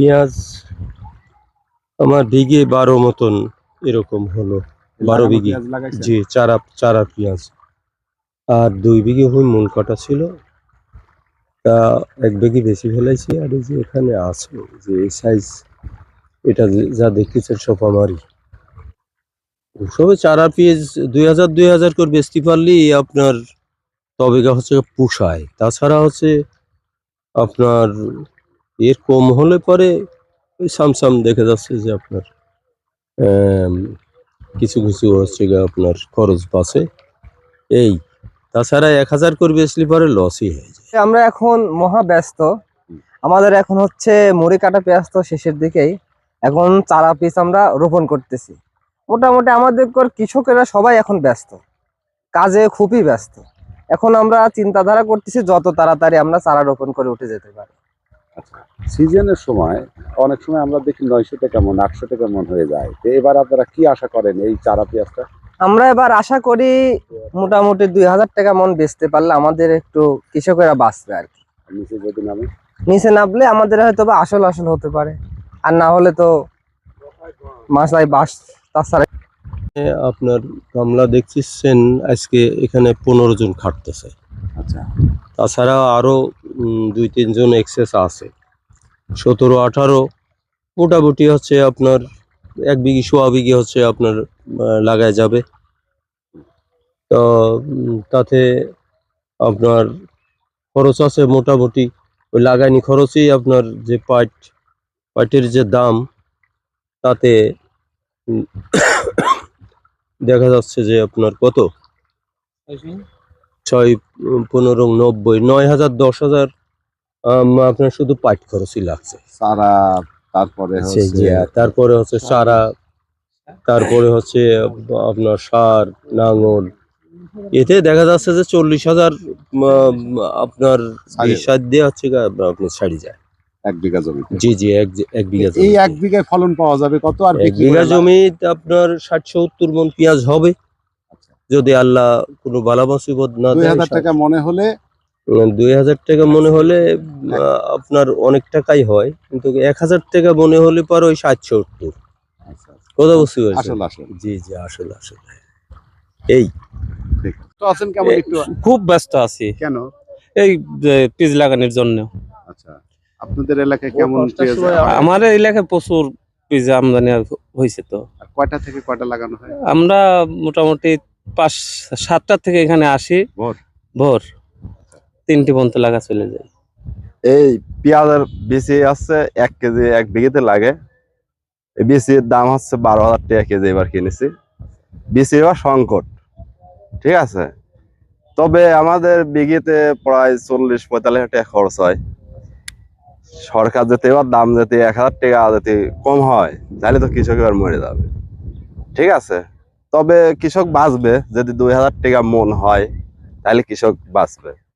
পেঁয়াজ আমার বিঘে বারো মতন এরকম হলো বারো বিঘে। জি চারা চারা পেঁয়াজ। আর দুই বিঘে হুই মূল কাটা ছিল। তা এক বিঘে বেশি ফেলাইছি আর এই যে এখানে আছে যে এই সাইজ এটা যা দেখতেছেন সব আমারই। সবে চারা পেঁয়াজ দুই হাজার দুই হাজার করে বেচতে পারলেই আপনার তবে হচ্ছে পুষায়। তাছাড়া হচ্ছে আপনার এর কম হলে পরে ওই সামসাম দেখা যাচ্ছে যে আপনার কিছু কিছু হচ্ছে আপনার খরচ বাঁচে। এই, তাছাড়া এক হাজার করে বেচলে পরে লসই হয়ে যায়। আমরা এখন মহা ব্যস্ত। আমাদের এখন হচ্ছে মুড়ি কাটা পেঁয়াজ তো শেষের দিকেই। এখন চারা পিস আমরা রোপণ করতেছি। মোটামুটি আমাদের কর- কৃষকেরা সবাই এখন ব্যস্ত। কাজে খুবই ব্যস্ত। এখন আমরা চিন্তাধারা করতেছি যত তাড়াতাড়ি আমরা চারা রোপণ করে উঠে যেতে পারি। সিজনের সময় অনেক সময় আমরা দেখি নয়শো টাকা মন আটশো টাকা মন হয়ে যায়। তো এবার আপনারা কি আশা করেন এই চারা পেঁয়াজটা? আমরা এবার আশা করি মোটামুটি দুই হাজার টাকা মন বেচতে পারলে আমাদের একটু কৃষকেরা বাঁচবে আর কি। নিচে যদি নামে? নিচে নামলে আমাদের হয়তো বা আসল আসল হতে পারে। আর না হলে তো মাছাই বাস তাছাড়া এ, আপনার গামলা দেখছিস আজকে এখানে পনেরো জন খাটতেছে। আচ্ছা। তাছাড়া আরও দুই তিনজন এক্সেস আছে। সতেরো আঠারো মোটামুটি হচ্ছে আপনার এক বিঘি সোয়া বিঘি হচ্ছে আপনার লাগায় যাবে। তো তাতে আপনার খরচ আছে মোটামুটি ওই লাগাইনি খরচই আপনার যে পাট পাটের যে দাম তাতে দেখা যাচ্ছে যে আপনার কত? ছয় পনেরো নব্বই নয় হাজার দশ হাজার আপনার শুধু পাইট খরচই লাগছে। চারা তারপরে হচ্ছে তারপরে হচ্ছে চারা তারপরে হচ্ছে আপনার সার নাঙল। এতে দেখা যাচ্ছে যে চল্লিশ হাজার আপনার বিশ দিয়ে হচ্ছে আপনার ছাড়ি যায়। এক বিঘা জমি। জি জি এক বিঘা এই এক বিঘায় ফলন পাওয়া যাবে কত আর এক বিঘা আপনার ষাট সত্তর মন পেঁয়াজ হবে। আচ্ছা। যদি আল্লাহ কোনো বালা মুসিবত না দুই হাজার টাকা মনে হলে দুই হাজার টাকা মনে হলে আপনার অনেক টাকাই হয় কিন্তু এক হাজার টাকা মনে হলে পর ওই ষাট সত্তর আচ্ছা। কথা বুঝতে পারছেন? আসল আসল। জি জি আসলে আসলে। এই। আছেন কেমন একটু? খুব ব্যস্ত আছি। কেন? এই পিজ লাগানোর জন্য। আচ্ছা আপনাদের এলাকায় কেমন আমার এলাকায় প্রচুর পিজ আমদানি হয়েছে তো। কয়টা থেকে কয়টা লাগানো হয়? আমরা মোটামুটি পাঁচ সাতটা থেকে এখানে আসি। ভোর? ভোর। তিনটি পর্যন্ত লাগা চলে যায়। এই পেঁয়াজের বেশি আছে এক কেজি, এক বিঘিতে লাগে। বিচির দাম হচ্ছে বারো হাজার টাকা কেজি এবার কিনেছি। বিচি এবার সংকট, ঠিক আছে? তবে আমাদের বিঘিতে প্রায় চল্লিশ, পঁয়তাল্লিশ টাকা খরচ হয়। সরকার যেতে এবার দাম যেতে এক হাজার টাকা যদি কম হয়, তাহলে তো কৃষক এবার মরে যাবে। ঠিক আছে? তবে কৃষক বাঁচবে, যদি দুই হাজার টাকা মন হয়, তাহলে কৃষক বাঁচবে।